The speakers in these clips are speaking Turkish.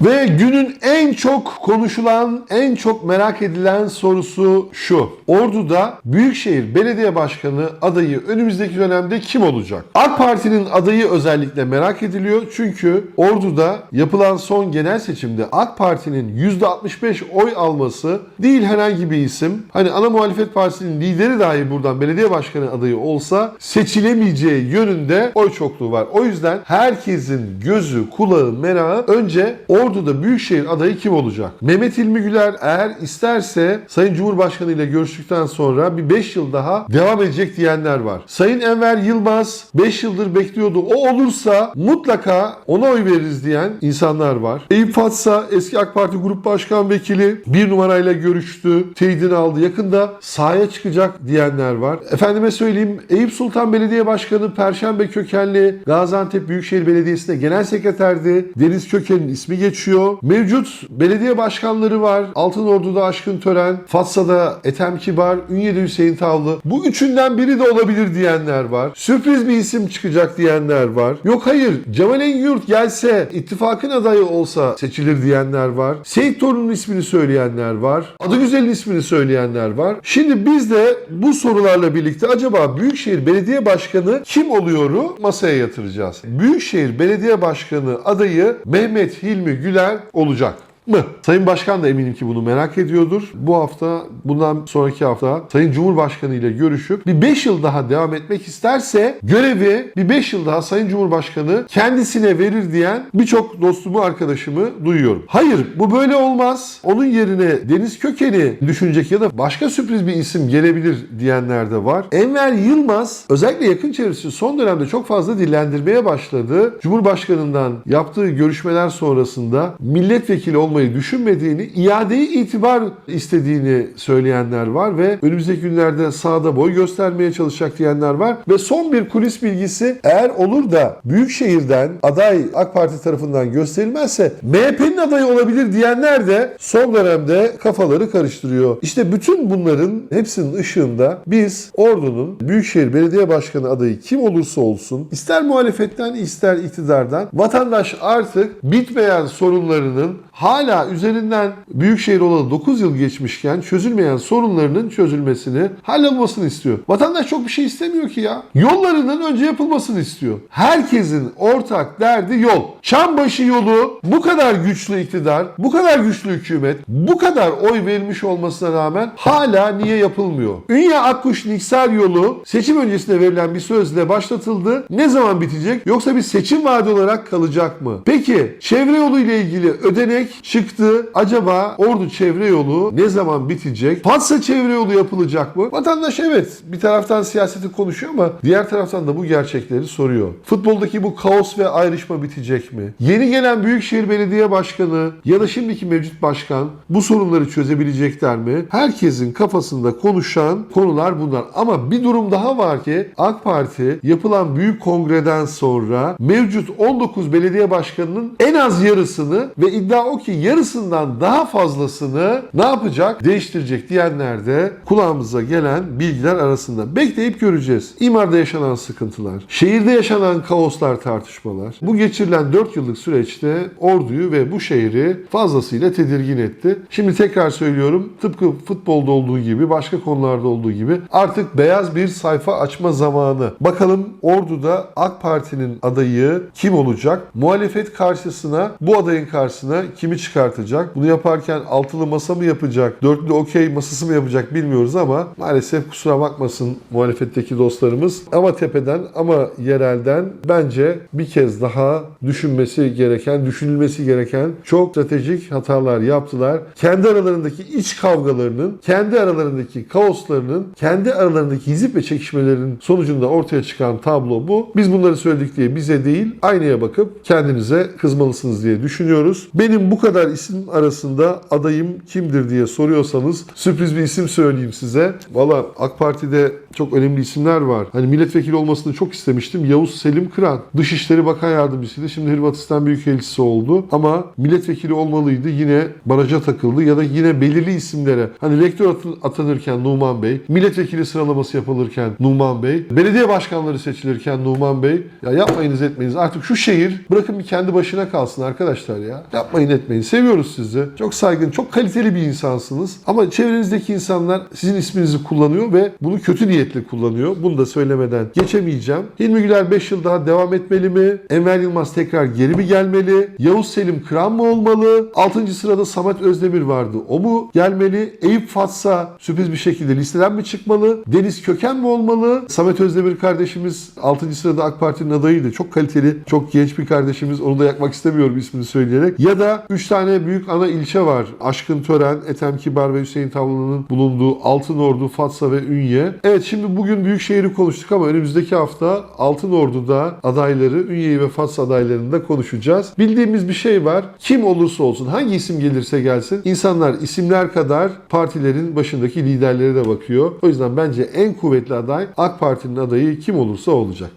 Ve günün en çok konuşulan, en çok merak edilen sorusu şu. Ordu'da Büyükşehir Belediye Başkanı adayı önümüzdeki dönemde kim olacak? AK Parti'nin adayı özellikle merak ediliyor. Çünkü Ordu'da yapılan son genel seçimde AK Parti'nin %65 oy alması değil herhangi bir isim. Hani ana muhalefet partisinin lideri dahi buradan belediye başkanı adayı olsa seçilemeyeceği yönünde oy çokluğu var. O yüzden herkesin gözü, kulağı, merağı önce Ordu'da Büyükşehir adayı kim olacak? Mehmet İlmi Güler eğer isterse Sayın Cumhurbaşkanı ile görüştükten sonra bir 5 yıl daha devam edecek diyenler var. Sayın Enver Yılmaz 5 yıldır bekliyordu. O olursa mutlaka ona oy veririz diyen insanlar var. Eyüp Fatsa eski AK Parti Grup Başkan Vekili bir numarayla görüştü. Teyidini aldı. Yakında sahaya çıkacak diyenler var. Efendime söyleyeyim Eyüp Sultan Belediye Başkanı Perşembe kökenli Gaziantep Büyükşehir Belediyesi'nde genel sekreterdi. Deniz Köken'in ismi geçiyor. Mevcut belediye başkanları var. Altınordu'da Aşkın Tören, Fatsa'da Ethem Kibar, Ünye'de Hüseyin Tavlı. Bu üçünden biri de olabilir diyenler var. Sürpriz bir isim çıkacak diyenler var. Yok hayır Cemal Engürt gelse ittifakın adayı olsa seçilir diyenler var. Seyit Torun'un ismini söyleyenler var. Adıgüzel'in ismini söyleyenler var. Şimdi biz de bu sorularla birlikte acaba Büyükşehir Belediye Başkanı kim oluyoru masaya yatıracağız. Büyükşehir Belediye Başkanı adayı Mehmet Hilmi Güler olacak mı? Sayın Başkan da eminim ki bunu merak ediyordur. Bu hafta, bundan sonraki hafta Sayın Cumhurbaşkanı ile görüşüp bir 5 yıl daha devam etmek isterse görevi bir 5 yıl daha Sayın Cumhurbaşkanı kendisine verir diyen birçok dostumu, arkadaşımı duyuyorum. Hayır, bu böyle olmaz. Onun yerine Deniz Köken'i düşünecek ya da başka sürpriz bir isim gelebilir diyenler de var. Enver Yılmaz özellikle yakın çevresi son dönemde çok fazla dillendirmeye başladı. Cumhurbaşkanından yaptığı görüşmeler sonrasında milletvekili olmayı düşünmediğini, iadeyi itibar istediğini söyleyenler var ve önümüzdeki günlerde sahada boy göstermeye çalışacak diyenler var. Ve son bir kulis bilgisi eğer olur da Büyükşehir'den aday AK Parti tarafından gösterilmezse MHP'nin adayı olabilir diyenler de son dönemde kafaları karıştırıyor. İşte bütün bunların hepsinin ışığında biz Ordu'nun Büyükşehir Belediye Başkanı adayı kim olursa olsun ister muhalefetten ister iktidardan vatandaş artık bitmeyen sorunlarının hala üzerinden Büyükşehir olalı 9 yıl geçmişken çözülmeyen sorunlarının çözülmesini, hallolmasını istiyor. Vatandaş çok bir şey istemiyor ki ya. Yollarının önce yapılmasını istiyor. Herkesin ortak derdi yol. Çambaşı yolu bu kadar güçlü iktidar, bu kadar güçlü hükümet, bu kadar oy verilmiş olmasına rağmen hala niye yapılmıyor? Ünye Akkuş Niksar yolu seçim öncesinde verilen bir sözle başlatıldı. Ne zaman bitecek? Yoksa bir seçim vaadi olarak kalacak mı? Peki çevre yolu ile ilgili ödenek çıktı. Acaba Ordu çevre yolu ne zaman bitecek? Fatsa çevre yolu yapılacak mı? Vatandaş evet bir taraftan siyaseti konuşuyor ama diğer taraftan da bu gerçekleri soruyor. Futboldaki bu kaos ve ayrışma bitecek mi? Yeni gelen Büyükşehir Belediye Başkanı ya da şimdiki mevcut başkan bu sorunları çözebilecekler mi? Herkesin kafasında konuşan konular bunlar. Ama bir durum daha var ki AK Parti yapılan büyük kongreden sonra mevcut 19 belediye başkanının en az yarısını ve iddia o ki yarısından daha fazlasını ne yapacak? Değiştirecek diyenler de kulağımıza gelen bilgiler arasında. Bekleyip göreceğiz. İmarda yaşanan sıkıntılar, şehirde yaşanan kaoslar, tartışmalar. Bu geçirilen 4 yıllık süreçte orduyu ve bu şehri fazlasıyla tedirgin etti. Şimdi tekrar söylüyorum tıpkı futbolda olduğu gibi başka konularda olduğu gibi artık beyaz bir sayfa açma zamanı. Bakalım orduda AK Parti'nin adayı kim olacak? Muhalefet karşısına bu adayın karşısına kimi çıkartacak? Bunu yaparken altılı masa mı yapacak? Dörtlü okey masası mı yapacak bilmiyoruz ama maalesef kusura bakmasın muhalefetteki dostlarımız. Ama tepeden ama yerelden bence bir kez daha düşünmesi gereken, düşünülmesi gereken çok stratejik hatalar yaptılar. Kendi aralarındaki iç kavgalarının, kendi aralarındaki kaoslarının, kendi aralarındaki hizip ve çekişmelerin sonucunda ortaya çıkan tablo bu. Biz bunları söyledik diye bize değil, aynaya bakıp kendinize kızmalısınız diye düşünüyoruz. Benim bu kadar isim arasında adayım kimdir diye soruyorsanız sürpriz bir isim söyleyeyim size. Valla AK Parti'de çok önemli isimler var. Hani milletvekili olmasını çok istemiştim. Yavuz Selim Kıran. Dışişleri Bakan Yardımcısıydı. Şimdi Hırvatistan Büyükelçisi oldu. Ama milletvekili olmalıydı. Yine baraja takıldı ya da yine belirli isimlere. Hani rektör atanırken Numan Bey, milletvekili sıralaması yapılırken Numan Bey, belediye başkanları seçilirken Numan Bey. Ya yapmayınız etmeyiniz. Artık şu şehir bırakın bir kendi başına kalsın arkadaşlar ya. Yapmayın etmeyin. Seviyoruz sizi. Çok saygın, çok kaliteli bir insansınız. Ama çevrenizdeki insanlar sizin isminizi kullanıyor ve bunu kötü niyetli kullanıyor. Bunu da söylemeden geçemeyeceğim. Hilmi Güler 5 yıl daha devam etmeli mi? Enver Yılmaz tekrar geri mi gelmeli? Yavuz Selim Kıran mı olmalı? 6. sırada Samet Özdemir vardı. O mu gelmeli? Eyüp Fatsa sürpriz bir şekilde listeden mi çıkmalı? Deniz Köken mi olmalı? Samet Özdemir kardeşimiz 6. sırada AK Parti'nin adayıydı. Çok kaliteli, çok genç bir kardeşimiz. Onu da yakmak istemiyorum ismini söyleyerek. Ya da 3 tane büyük ana ilçe var. Aşkın Tören, Ethem Kibar ve Hüseyin Tavlı'nın bulunduğu Altınordu, Fatsa ve Ünye. Evet şimdi bugün Büyükşehir'i konuştuk ama önümüzdeki hafta Altınordu'da adayları, Ünye'yi ve Fatsa adaylarını da konuşacağız. Bildiğimiz bir şey var. Kim olursa olsun, hangi isim gelirse gelsin insanlar isimler kadar partilerin başındaki liderlere de bakıyor. O yüzden bence en kuvvetli aday AK Parti'nin adayı kim olursa olacak.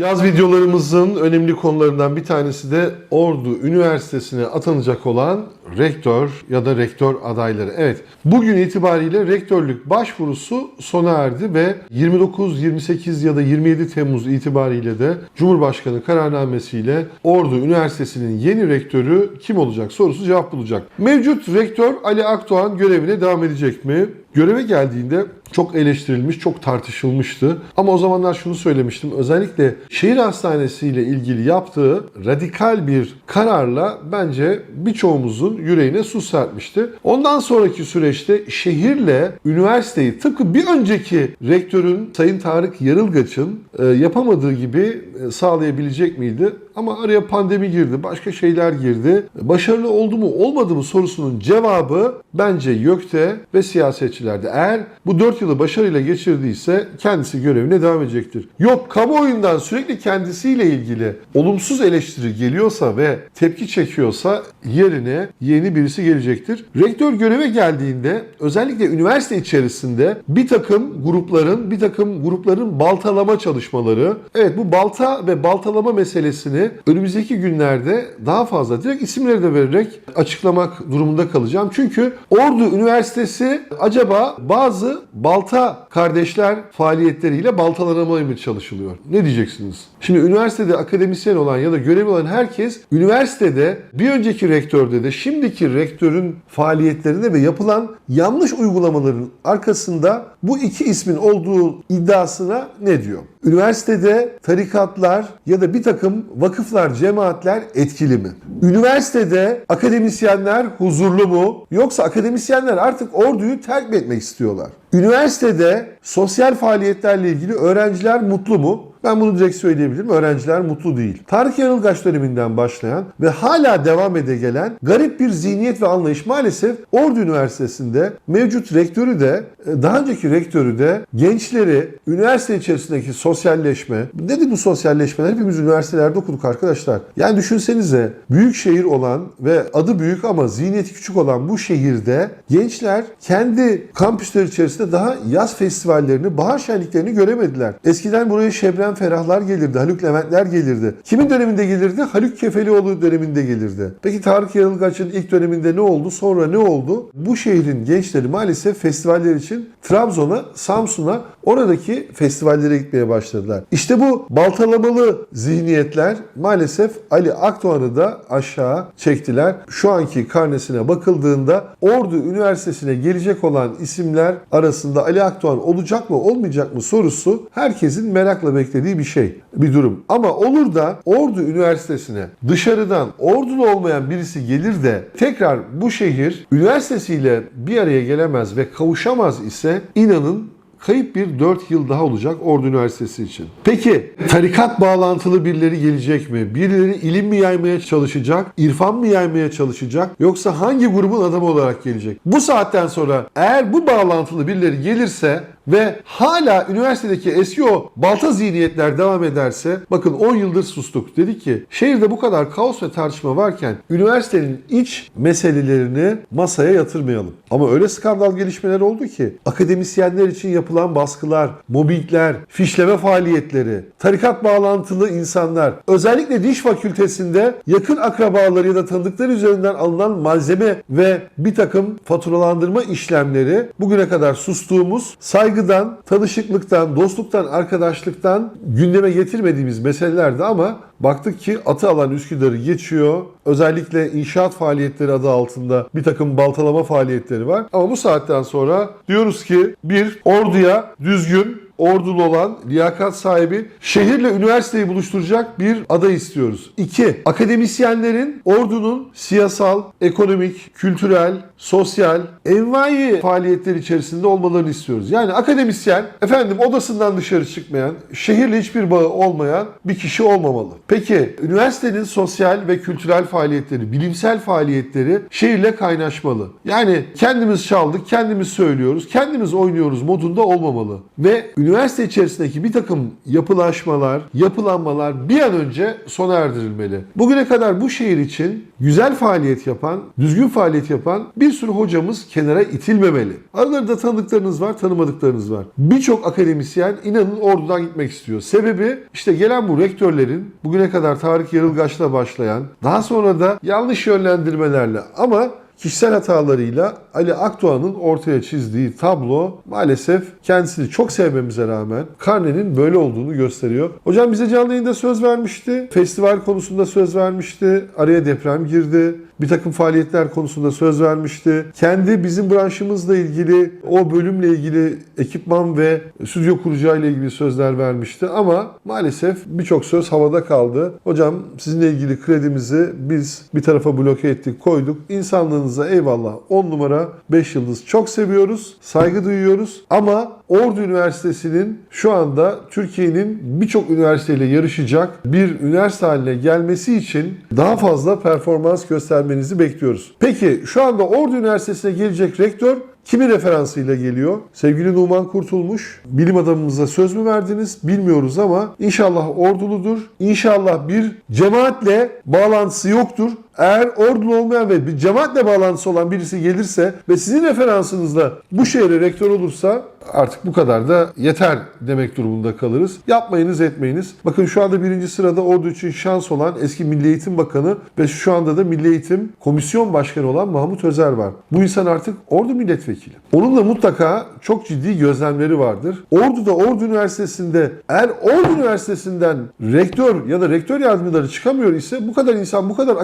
Yaz videolarımızın önemli konularından bir tanesi de Ordu Üniversitesi'ne atanacak olan rektör ya da rektör adayları. Evet, bugün itibariyle rektörlük başvurusu sona erdi ve 29, 28 ya da 27 Temmuz itibariyle de Cumhurbaşkanı kararnamesiyle Ordu Üniversitesi'nin yeni rektörü kim olacak sorusu cevap bulacak. Mevcut rektör Ali Akdoğan görevine devam edecek mi? Göreve geldiğinde çok eleştirilmiş, çok tartışılmıştı. Ama o zamanlar şunu söylemiştim. Özellikle şehir hastanesi ile ilgili yaptığı radikal bir kararla bence birçoğumuzun yüreğine su serpmişti. Ondan sonraki süreçte şehirle üniversiteyi tıpkı bir önceki rektörün Sayın Tarık Yarılgaç'ın e, yapamadığı gibi e, sağlayabilecek miydi? Ama araya pandemi girdi, başka şeyler girdi. Başarılı oldu mu, olmadı mı sorusunun cevabı bence YÖK'te ve siyasetçilerde. Eğer bu 4 yılı başarıyla geçirdiyse kendisi görevine devam edecektir. Yok kamuoyundan sürekli kendisiyle ilgili olumsuz eleştiri geliyorsa ve tepki çekiyorsa yerine yeni birisi gelecektir. Rektör göreve geldiğinde özellikle üniversite içerisinde bir takım grupların, bir takım grupların baltalama çalışmaları, evet bu balta ve baltalama meselesini önümüzdeki günlerde daha fazla direkt isimleri de vererek açıklamak durumunda kalacağım. Çünkü Ordu Üniversitesi acaba bazı balta kardeşler faaliyetleriyle baltalanmaya mı çalışılıyor? Ne diyeceksiniz? Şimdi üniversitede akademisyen olan ya da görevli olan herkes üniversitede bir önceki rektörde de şimdiki rektörün faaliyetlerinde ve yapılan yanlış uygulamaların arkasında bu iki ismin olduğu iddiasına ne diyor? Üniversitede tarikatlar ya da bir takım vakıflar, cemaatler etkili mi? Üniversitede akademisyenler huzurlu mu? Yoksa akademisyenler artık orduyu terk etmek istiyorlar? Üniversitede sosyal faaliyetlerle ilgili öğrenciler mutlu mu? Ben bunu direkt söyleyebilirim. Öğrenciler mutlu değil. Tarık Yanılgaç döneminden başlayan ve hala devam ede gelen garip bir zihniyet ve anlayış maalesef Ordu Üniversitesi'nde mevcut rektörü de daha önceki rektörü de gençleri üniversite içerisindeki sosyalleşme nedir bu sosyalleşmeler? Hepimiz üniversitelerde okuduk arkadaşlar. Yani düşünsenize büyük şehir olan ve adı büyük ama zihniyeti küçük olan bu şehirde gençler kendi kampüsler içerisinde daha yaz festivallerini, bahar şenliklerini göremediler. Eskiden buraya Şebnem Ferahlar gelirdi, Haluk Leventler gelirdi. Kimin döneminde gelirdi? Haluk Kefelioğlu döneminde gelirdi. Peki Tarık Yarılgaç'ın ilk döneminde ne oldu? Sonra ne oldu? Bu şehrin gençleri maalesef festivaller için Trabzon'a, Samsun'a oradaki festivallere gitmeye başladılar. İşte bu baltalamalı zihniyetler maalesef Ali Akdoğan'ı da aşağı çektiler. Şu anki karnesine bakıldığında Ordu Üniversitesi'ne gelecek olan isimler arasında Ali Akdoğan olacak mı olmayacak mı sorusu herkesin merakla beklediği bir şey, bir durum. Ama olur da Ordu Üniversitesi'ne dışarıdan ordulu olmayan birisi gelir de tekrar bu şehir üniversitesiyle bir araya gelemez ve kavuşamaz ise inanın kayıp bir 4 yıl daha olacak Ordu Üniversitesi için. Peki tarikat bağlantılı birileri gelecek mi? Birileri ilim mi yaymaya çalışacak? irfan mı yaymaya çalışacak? Yoksa hangi grubun adamı olarak gelecek? Bu saatten sonra eğer bu bağlantılı birileri gelirse ve hala üniversitedeki eski o balta zihniyetler devam ederse bakın 10 yıldır sustuk. Dedik ki şehirde bu kadar kaos ve tartışma varken üniversitenin iç meselelerini masaya yatırmayalım. Ama öyle skandal gelişmeler oldu ki akademisyenler için yapılan baskılar, mobbingler, fişleme faaliyetleri, tarikat bağlantılı insanlar, özellikle diş fakültesinde yakın akrabaları ya da tanıdıkları üzerinden alınan malzeme ve bir takım faturalandırma işlemleri bugüne kadar sustuğumuz saygıdan, tanışıklıktan, dostluktan, arkadaşlıktan gündeme getirmediğimiz meselelerdi ama baktık ki atı alan Üsküdar'ı geçiyor. Özellikle inşaat faaliyetleri adı altında bir takım baltalama faaliyetleri var. Ama bu saatten sonra diyoruz ki bir orduya düzgün, ordulu olan, liyakat sahibi, şehirle üniversiteyi buluşturacak bir aday istiyoruz. İki, akademisyenlerin ordunun siyasal, ekonomik, kültürel, sosyal, envai faaliyetler içerisinde olmalarını istiyoruz. Yani akademisyen, efendim odasından dışarı çıkmayan, şehirle hiçbir bağı olmayan bir kişi olmamalı. Peki, üniversitenin sosyal ve kültürel faaliyetleri, bilimsel faaliyetleri şehirle kaynaşmalı. Yani kendimiz çaldık, kendimiz söylüyoruz, kendimiz oynuyoruz modunda olmamalı. Ve üniversite içerisindeki bir takım yapılaşmalar, yapılanmalar bir an önce sona erdirilmeli. Bugüne kadar bu şehir için güzel faaliyet yapan, düzgün faaliyet yapan bir sürü hocamız kenara itilmemeli. Aralarında tanıdıklarınız var, tanımadıklarınız var. Birçok akademisyen inanın ordudan gitmek istiyor. Sebebi işte gelen bu rektörlerin bugüne kadar Tarık Yarılgaç'la başlayan, daha sonra da yanlış yönlendirmelerle ama kişisel hatalarıyla Ali Akdoğan'ın ortaya çizdiği tablo maalesef kendisini çok sevmemize rağmen karnenin böyle olduğunu gösteriyor. Hocam bize canlı yayında söz vermişti. Festival konusunda söz vermişti. Araya deprem girdi. Bir takım faaliyetler konusunda söz vermişti. Kendi bizim branşımızla ilgili o bölümle ilgili ekipman ve stüdyo kuracağıyla ilgili sözler vermişti. Ama maalesef birçok söz havada kaldı. Hocam sizinle ilgili kredimizi biz bir tarafa bloke ettik, koyduk. İnsanlığınıza eyvallah 10 numara 5 yıldız çok seviyoruz, saygı duyuyoruz. Ama Ordu Üniversitesi'nin şu anda Türkiye'nin birçok üniversiteyle yarışacak bir üniversite haline gelmesi için daha fazla performans göstermenizi bekliyoruz. Peki şu anda Ordu Üniversitesi'ne gelecek rektör Kimin referansıyla geliyor? Sevgili Numan Kurtulmuş. Bilim adamımıza söz mü verdiniz? Bilmiyoruz ama inşallah orduludur. İnşallah bir cemaatle bağlantısı yoktur. Eğer ordulu olmayan ve bir cemaatle bağlantısı olan birisi gelirse ve sizin referansınızla bu şehre rektör olursa artık bu kadar da yeter demek durumunda kalırız. Yapmayınız etmeyiniz. Bakın şu anda birinci sırada ordu için şans olan eski Milli Eğitim Bakanı ve şu anda da Milli Eğitim Komisyon Başkanı olan Mahmut Özer var. Bu insan artık ordu milletvekili. Onun da mutlaka çok ciddi gözlemleri vardır. Ordu'da Ordu Üniversitesi'nde eğer Ordu Üniversitesi'nden rektör ya da rektör yardımcıları çıkamıyor ise bu kadar insan bu kadar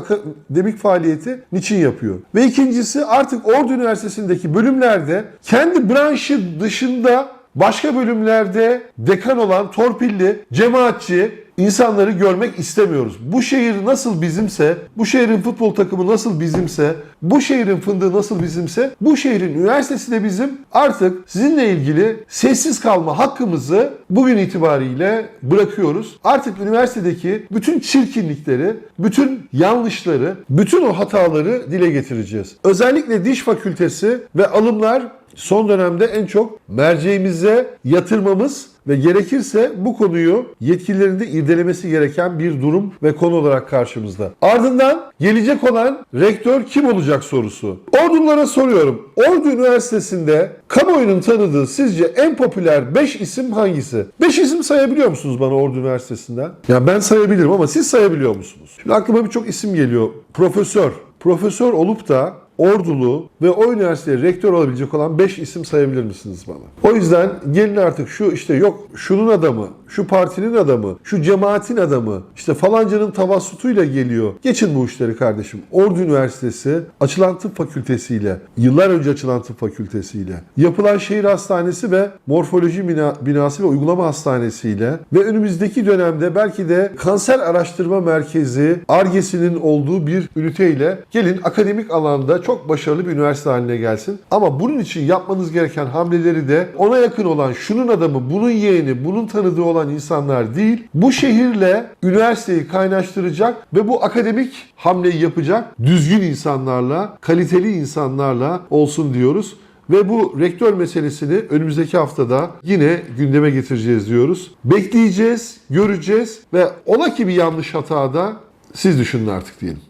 akademik faaliyeti niçin yapıyor? Ve ikincisi artık Ordu Üniversitesi'ndeki bölümlerde kendi branşı dışında başka bölümlerde dekan olan torpilli, cemaatçi, insanları görmek istemiyoruz. Bu şehir nasıl bizimse, bu şehrin futbol takımı nasıl bizimse, bu şehrin fındığı nasıl bizimse, bu şehrin üniversitesi de bizim. Artık sizinle ilgili sessiz kalma hakkımızı bugün itibariyle bırakıyoruz. Artık üniversitedeki bütün çirkinlikleri, bütün yanlışları, bütün o hataları dile getireceğiz. Özellikle diş fakültesi ve alımlar son dönemde en çok merceğimize yatırmamız ve gerekirse bu konuyu yetkililerinde irdelemesi gereken bir durum ve konu olarak karşımızda. Ardından gelecek olan rektör kim olacak sorusu. Ordulara soruyorum. Ordu Üniversitesi'nde kamuoyunun tanıdığı sizce en popüler 5 isim hangisi? 5 isim sayabiliyor musunuz bana Ordu Üniversitesi'nden? Ya ben sayabilirim ama siz sayabiliyor musunuz? Şimdi aklıma birçok isim geliyor. Profesör. Profesör olup da ordulu ve o üniversiteye rektör olabilecek olan 5 isim sayabilir misiniz bana? O yüzden gelin artık şu işte yok şunun adamı, şu partinin adamı, şu cemaatin adamı, işte falancanın tavassutuyla geliyor. Geçin bu işleri kardeşim. Ordu Üniversitesi açılan tıp fakültesiyle, yıllar önce açılan tıp fakültesiyle, yapılan şehir hastanesi ve morfoloji bina, binası ve uygulama hastanesiyle ve önümüzdeki dönemde belki de kanser araştırma merkezi, ARGE'sinin olduğu bir üniteyle gelin akademik alanda çok başarılı bir üniversite haline gelsin. Ama bunun için yapmanız gereken hamleleri de ona yakın olan şunun adamı, bunun yeğeni, bunun tanıdığı olan insanlar değil. Bu şehirle üniversiteyi kaynaştıracak ve bu akademik hamleyi yapacak düzgün insanlarla, kaliteli insanlarla olsun diyoruz. Ve bu rektör meselesini önümüzdeki haftada yine gündeme getireceğiz diyoruz. Bekleyeceğiz, göreceğiz ve ola ki bir yanlış hatada siz düşünün artık diyelim.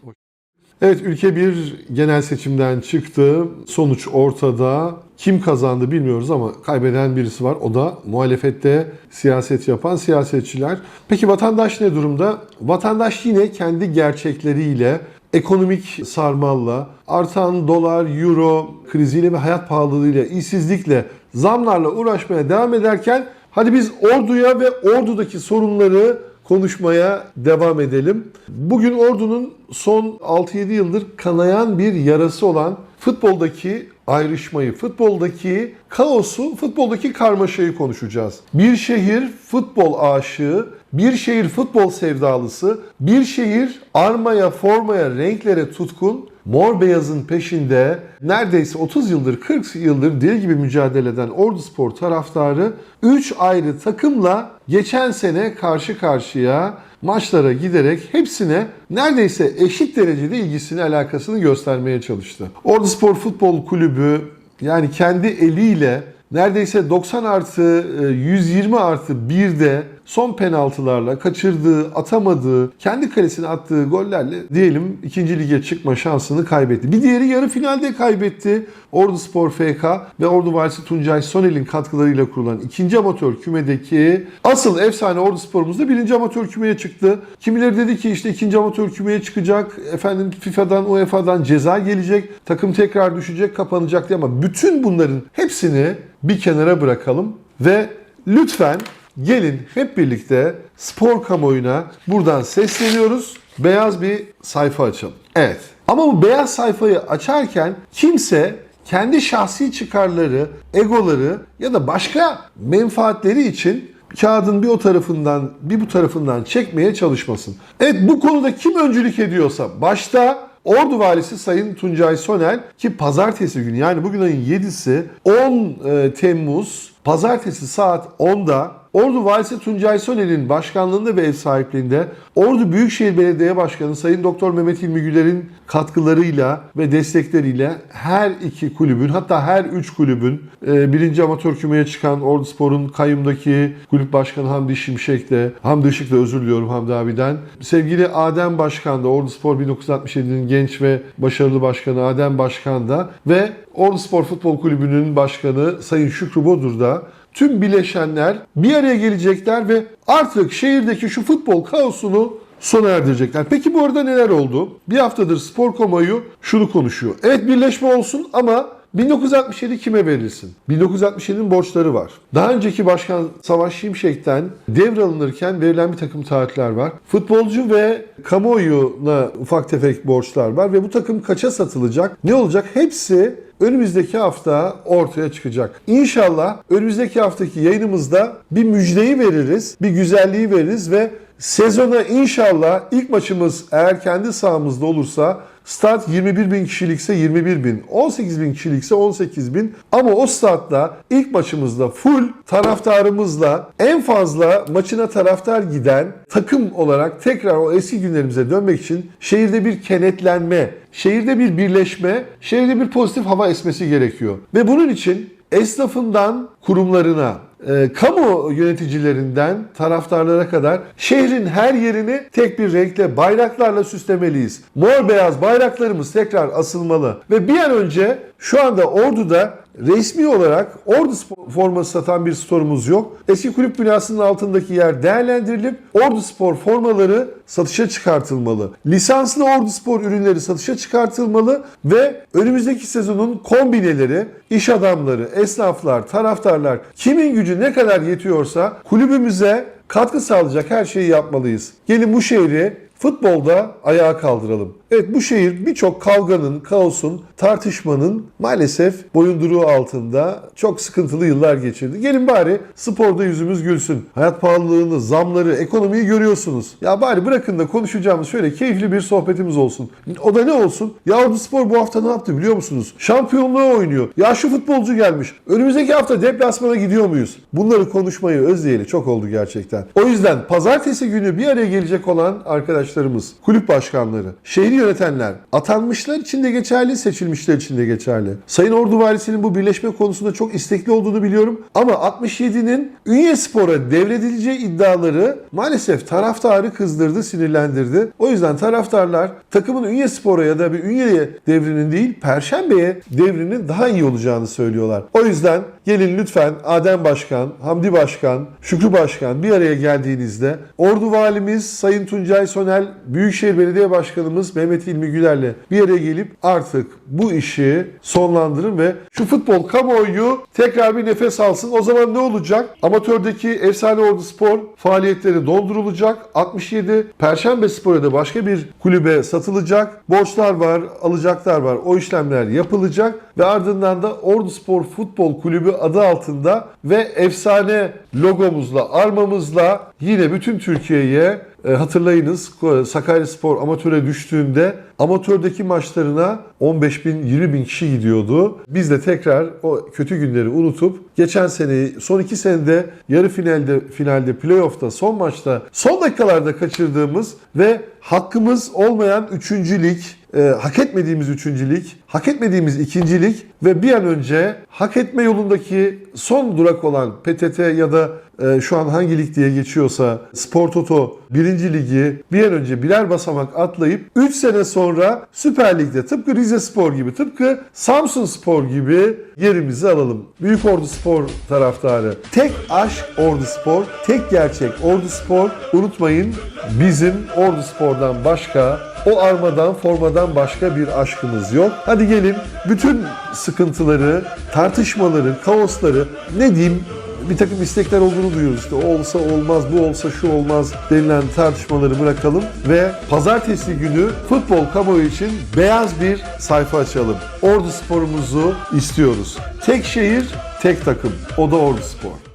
Evet ülke bir genel seçimden çıktı. Sonuç ortada. Kim kazandı bilmiyoruz ama kaybeden birisi var. O da muhalefette siyaset yapan siyasetçiler. Peki vatandaş ne durumda? Vatandaş yine kendi gerçekleriyle ekonomik sarmalla, artan dolar, euro kriziyle ve hayat pahalılığıyla, işsizlikle, zamlarla uğraşmaya devam ederken hadi biz orduya ve ordudaki sorunları konuşmaya devam edelim. Bugün ordunun son 6-7 yıldır kanayan bir yarası olan futboldaki ayrışmayı, futboldaki kaosu, futboldaki karmaşayı konuşacağız. Bir şehir futbol aşığı, bir şehir futbol sevdalısı, bir şehir armaya, formaya, renklere tutkun, mor beyazın peşinde neredeyse 30 yıldır, 40 yıldır deli gibi mücadele eden Ordu Spor taraftarı 3 ayrı takımla geçen sene karşı karşıya maçlara giderek hepsine neredeyse eşit derecede ilgisini, alakasını göstermeye çalıştı. Ordu Spor Futbol Kulübü yani kendi eliyle neredeyse 90 artı e, 120 artı 1'de son penaltılarla kaçırdığı, atamadığı, kendi kalesine attığı gollerle diyelim ikinci lige çıkma şansını kaybetti. Bir diğeri yarı finalde kaybetti. Ordu Spor FK ve Ordu Valisi Tuncay Sonel'in katkılarıyla kurulan ikinci amatör kümedeki asıl efsane Ordu Spor'umuz da birinci amatör kümeye çıktı. Kimileri dedi ki işte ikinci amatör kümeye çıkacak, efendim FIFA'dan, UEFA'dan ceza gelecek, takım tekrar düşecek, kapanacak diye ama bütün bunların hepsini bir kenara bırakalım ve lütfen gelin hep birlikte spor kamuoyuna buradan sesleniyoruz. Beyaz bir sayfa açalım. Evet. Ama bu beyaz sayfayı açarken kimse kendi şahsi çıkarları, egoları ya da başka menfaatleri için kağıdın bir o tarafından bir bu tarafından çekmeye çalışmasın. Evet bu konuda kim öncülük ediyorsa başta Ordu Valisi Sayın Tuncay Sonel ki pazartesi günü yani bugün ayın 7'si 10 e, Temmuz pazartesi saat 10'da Ordu Valisi Tuncay Sonel'in başkanlığında ve ev sahipliğinde Ordu Büyükşehir Belediye Başkanı Sayın Doktor Mehmet İlmi Güler'in katkılarıyla ve destekleriyle her iki kulübün hatta her üç kulübün e, birinci amatör kümeye çıkan Ordu Spor'un kayyumdaki kulüp başkanı Hamdi Şimşek de Hamdi Işık da özür diliyorum Hamdi abiden. Sevgili Adem Başkan da Ordu Spor 1967'nin genç ve başarılı başkanı Adem Başkan da ve Ordu Spor Futbol Kulübü'nün başkanı Sayın Şükrü Bodur da tüm bileşenler bir araya gelecekler ve artık şehirdeki şu futbol kaosunu sona erdirecekler. Peki bu arada neler oldu? Bir haftadır spor kamuoyu şunu konuşuyor. Evet birleşme olsun ama 1967 kime verilsin? 1967'nin borçları var. Daha önceki başkan Savaş Şimşek'ten devralınırken verilen bir takım taahhütler var. Futbolcu ve kamuoyuna ufak tefek borçlar var ve bu takım kaça satılacak? Ne olacak? Hepsi önümüzdeki hafta ortaya çıkacak. İnşallah önümüzdeki haftaki yayınımızda bir müjdeyi veririz, bir güzelliği veririz ve sezona inşallah ilk maçımız eğer kendi sahamızda olursa Start 21 bin kişilikse 21 bin, 18 bin kişilikse 18 bin. Ama o statta ilk maçımızda full taraftarımızla en fazla maçına taraftar giden takım olarak tekrar o eski günlerimize dönmek için şehirde bir kenetlenme, şehirde bir birleşme, şehirde bir pozitif hava esmesi gerekiyor. Ve bunun için esnafından kurumlarına, e, kamu yöneticilerinden taraftarlara kadar şehrin her yerini tek bir renkle bayraklarla süslemeliyiz. Mor beyaz bayraklarımız tekrar asılmalı ve bir an önce şu anda Ordu'da resmi olarak Ordu Spor forması satan bir storumuz yok. Eski kulüp binasının altındaki yer değerlendirilip Ordu Spor formaları satışa çıkartılmalı. Lisanslı Ordu Spor ürünleri satışa çıkartılmalı ve önümüzdeki sezonun kombineleri, iş adamları, esnaflar, taraftarlar kimin gücü ne kadar yetiyorsa kulübümüze katkı sağlayacak her şeyi yapmalıyız. Gelin bu şehri futbolda ayağa kaldıralım. Evet bu şehir birçok kavganın, kaosun, tartışmanın maalesef boyunduruğu altında çok sıkıntılı yıllar geçirdi. Gelin bari sporda yüzümüz gülsün. Hayat pahalılığını, zamları, ekonomiyi görüyorsunuz. Ya bari bırakın da konuşacağımız şöyle keyifli bir sohbetimiz olsun. O da ne olsun? Ya Ordu Spor bu hafta ne yaptı biliyor musunuz? Şampiyonluğa oynuyor. Ya şu futbolcu gelmiş. Önümüzdeki hafta deplasmana gidiyor muyuz? Bunları konuşmayı özleyeli çok oldu gerçekten. O yüzden pazartesi günü bir araya gelecek olan arkadaşlarımız, kulüp başkanları, şehri yönetenler atanmışlar için de geçerli, seçilmişler için de geçerli. Sayın Ordu Valisi'nin bu birleşme konusunda çok istekli olduğunu biliyorum ama 67'nin Ünye Spor'a devredileceği iddiaları maalesef taraftarı kızdırdı, sinirlendirdi. O yüzden taraftarlar takımın Ünye Spor'a ya da bir Ünye'ye devrinin değil, Perşembe'ye devrinin daha iyi olacağını söylüyorlar. O yüzden gelin lütfen Adem Başkan, Hamdi Başkan, Şükrü Başkan bir araya geldiğinizde Ordu Valimiz Sayın Tuncay Sonel, Büyükşehir Belediye Başkanımız Mehmet İlmi Güler'le bir araya gelip artık bu işi sonlandırın ve şu futbol kamuoyu tekrar bir nefes alsın. O zaman ne olacak? Amatördeki Efsane Ordu Spor faaliyetleri dondurulacak. 67 Perşembe Spor'a da başka bir kulübe satılacak. Borçlar var, alacaklar var. O işlemler yapılacak ve ardından da Ordu Spor Futbol Kulübü adı altında ve efsane logomuzla, armamızla yine bütün Türkiye'ye hatırlayınız Sakaryaspor amatöre düştüğünde amatördeki maçlarına 15 bin 20 bin kişi gidiyordu. Biz de tekrar o kötü günleri unutup geçen seneyi son iki senede yarı finalde finalde playoff'ta son maçta son dakikalarda kaçırdığımız ve hakkımız olmayan 3. lig e, hak etmediğimiz üçüncülük, hak etmediğimiz ikincilik ve bir an önce hak etme yolundaki son durak olan PTT ya da e, şu an hangi lig diye geçiyorsa Spor Toto birinci ligi bir an önce birer basamak atlayıp 3 sene sonra Süper Lig'de tıpkı Rize Spor gibi tıpkı Samsun Spor gibi yerimizi alalım. Büyük Ordu Spor taraftarı. Tek aşk Ordu Spor, tek gerçek Ordu Spor. Unutmayın bizim Ordu Spor'dan başka o armadan, formadan başka bir aşkımız yok. Hadi gelin bütün sıkıntıları, tartışmaları, kaosları ne diyeyim bir takım istekler olduğunu duyuyoruz. İşte olsa olmaz, bu olsa şu olmaz denilen tartışmaları bırakalım ve pazartesi günü futbol kamuoyu için beyaz bir sayfa açalım. Ordu sporumuzu istiyoruz. Tek şehir, tek takım. O da Ordu Spor.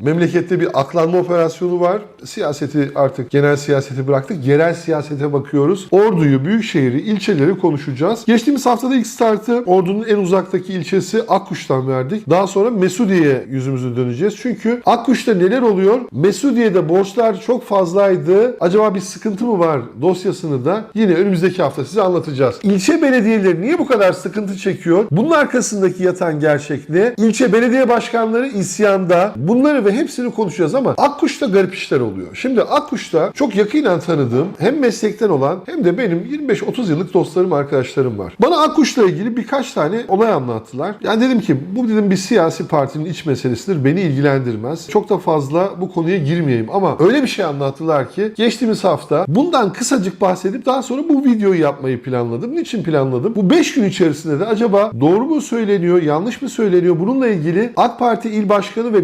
Memlekette bir aklanma operasyonu var. Siyaseti artık genel siyaseti bıraktık. Yerel siyasete bakıyoruz. Ordu'yu, Büyükşehir'i, ilçeleri konuşacağız. Geçtiğimiz haftada ilk startı Ordu'nun en uzaktaki ilçesi Akkuş'tan verdik. Daha sonra Mesudiye'ye yüzümüzü döneceğiz. Çünkü Akkuş'ta neler oluyor? Mesudiye'de borçlar çok fazlaydı. Acaba bir sıkıntı mı var? Dosyasını da yine önümüzdeki hafta size anlatacağız. İlçe belediyeleri niye bu kadar sıkıntı çekiyor? Bunun arkasındaki yatan gerçek ne? İlçe belediye başkanları isyanda. Bunları ve hepsini konuşacağız ama Akkuş'ta garip işler oluyor. Şimdi Akkuş'ta çok yakinen tanıdığım hem meslekten olan hem de benim 25-30 yıllık dostlarım, arkadaşlarım var. Bana Akkuş'la ilgili birkaç tane olay anlattılar. Yani dedim ki bu dedim bir siyasi partinin iç meselesidir. Beni ilgilendirmez. Çok da fazla bu konuya girmeyeyim ama öyle bir şey anlattılar ki geçtiğimiz hafta bundan kısacık bahsedip daha sonra bu videoyu yapmayı planladım. Niçin planladım? Bu 5 gün içerisinde de acaba doğru mu söyleniyor, yanlış mı söyleniyor? Bununla ilgili AK Parti il başkanı ve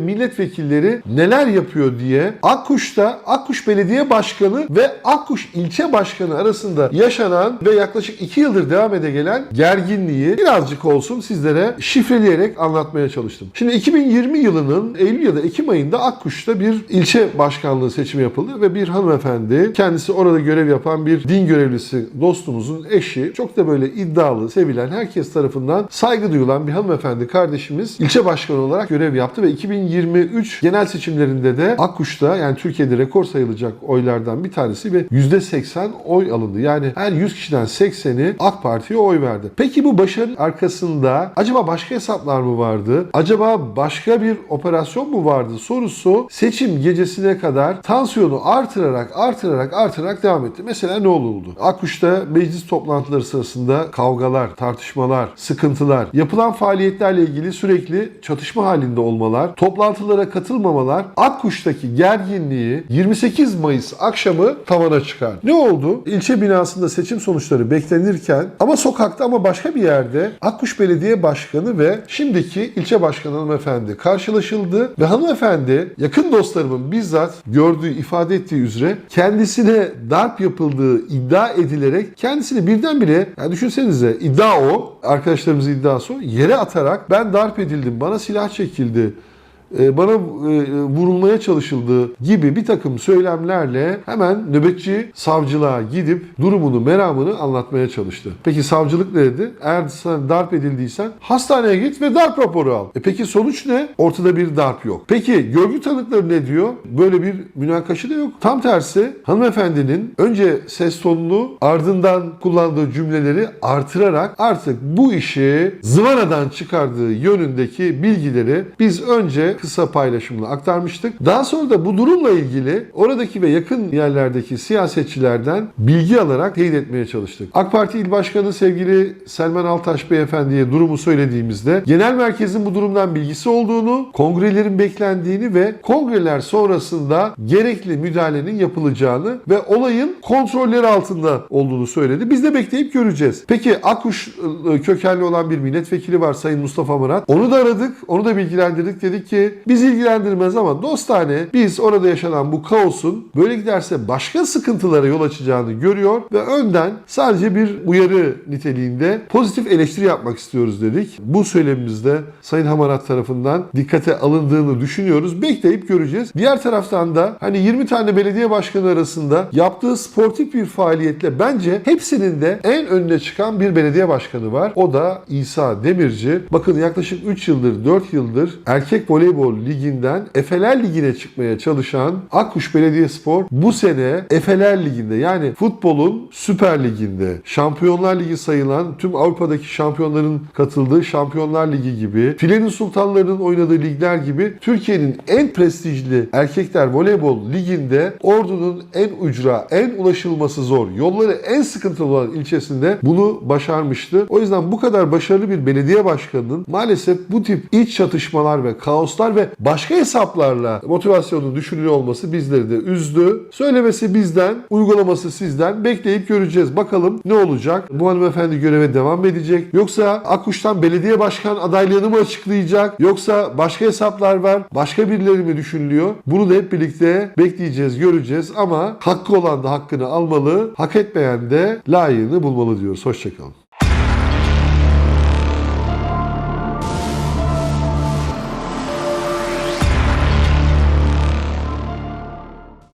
milletvekilleri neler yapıyor diye Akkuş'ta Akkuş Belediye Başkanı ve Akkuş İlçe Başkanı arasında yaşanan ve yaklaşık 2 yıldır devam ede gelen gerginliği birazcık olsun sizlere şifreleyerek anlatmaya çalıştım. Şimdi 2020 yılının Eylül ya da Ekim ayında Akkuş'ta bir ilçe başkanlığı seçimi yapıldı ve bir hanımefendi kendisi orada görev yapan bir din görevlisi dostumuzun eşi çok da böyle iddialı, sevilen, herkes tarafından saygı duyulan bir hanımefendi kardeşimiz ilçe başkanı olarak görev yaptı ve 2023 genel seçimlerinde de Akkuş'ta yani Türkiye'de rekor sayılacak oylardan bir tanesi ve %80 oy alındı. Yani her 100 kişiden 80'i AK Parti'ye oy verdi. Peki bu başarı arkasında acaba başka hesaplar mı vardı? Acaba başka bir operasyon mu vardı sorusu seçim gecesine kadar tansiyonu artırarak artırarak artırarak devam etti. Mesela ne oldu? Akkuş'ta meclis toplantıları sırasında kavgalar, tartışmalar, sıkıntılar, yapılan faaliyetlerle ilgili sürekli çatışma halinde olmalar, toplantılara katılmamalar Akkuş'taki gerginliği 28 Mayıs akşamı tavana çıkar. Ne oldu? İlçe binasında seçim sonuçları beklenirken ama sokakta ama başka bir yerde Akkuş Belediye Başkanı ve şimdiki ilçe başkanı hanımefendi karşılaşıldı ve hanımefendi yakın dostlarımın bizzat gördüğü, ifade ettiği üzere kendisine darp yapıldığı iddia edilerek kendisini birdenbire yani düşünsenize iddia o, arkadaşlarımızın iddiası o, yere atarak ben darp edildim, bana silah çekildi, bana e, vurulmaya çalışıldığı gibi bir takım söylemlerle hemen nöbetçi savcılığa gidip durumunu, meramını anlatmaya çalıştı. Peki savcılık ne dedi? Eğer sen darp edildiysen hastaneye git ve darp raporu al. E peki sonuç ne? Ortada bir darp yok. Peki görgü tanıkları ne diyor? Böyle bir münakaşa da yok. Tam tersi hanımefendinin önce ses tonunu ardından kullandığı cümleleri artırarak artık bu işi zıvanadan çıkardığı yönündeki bilgileri biz önce kısa paylaşımla aktarmıştık. Daha sonra da bu durumla ilgili oradaki ve yakın yerlerdeki siyasetçilerden bilgi alarak teyit etmeye çalıştık. AK Parti İl Başkanı sevgili Selman Altaş Beyefendi'ye durumu söylediğimizde genel merkezin bu durumdan bilgisi olduğunu, kongrelerin beklendiğini ve kongreler sonrasında gerekli müdahalenin yapılacağını ve olayın kontrolleri altında olduğunu söyledi. Biz de bekleyip göreceğiz. Peki Akkuş e, kökenli olan bir milletvekili var Sayın Mustafa Murat. Onu da aradık, onu da bilgilendirdik. Dedik ki biz ilgilendirmez ama dostane biz orada yaşanan bu kaosun böyle giderse başka sıkıntılara yol açacağını görüyor ve önden sadece bir uyarı niteliğinde pozitif eleştiri yapmak istiyoruz dedik. Bu söylemimizde Sayın Hamarat tarafından dikkate alındığını düşünüyoruz. Bekleyip göreceğiz. Diğer taraftan da hani 20 tane belediye başkanı arasında yaptığı sportif bir faaliyetle bence hepsinin de en önüne çıkan bir belediye başkanı var. O da İsa Demirci. Bakın yaklaşık 3 yıldır, 4 yıldır erkek voleybol liginden Efeler Ligi'ne çıkmaya çalışan Akkuş Belediyespor bu sene Efeler Ligi'nde yani futbolun Süper Ligi'nde Şampiyonlar Ligi sayılan tüm Avrupa'daki şampiyonların katıldığı Şampiyonlar Ligi gibi Filenin Sultanlarının oynadığı ligler gibi Türkiye'nin en prestijli erkekler voleybol liginde Ordu'nun en ucra, en ulaşılması zor, yolları en sıkıntılı olan ilçesinde bunu başarmıştı. O yüzden bu kadar başarılı bir belediye başkanının maalesef bu tip iç çatışmalar ve kaoslar ve başka hesaplarla motivasyonun düşünülüyor olması bizleri de üzdü. Söylemesi bizden, uygulaması sizden. Bekleyip göreceğiz. Bakalım ne olacak? Bu hanımefendi göreve devam edecek. Yoksa Akkuş'tan belediye başkan adaylığını mı açıklayacak? Yoksa başka hesaplar var? Başka birileri mi düşünülüyor? Bunu da hep birlikte bekleyeceğiz, göreceğiz ama hakkı olan da hakkını almalı, hak etmeyen de layığını bulmalı diyoruz. Hoşçakalın.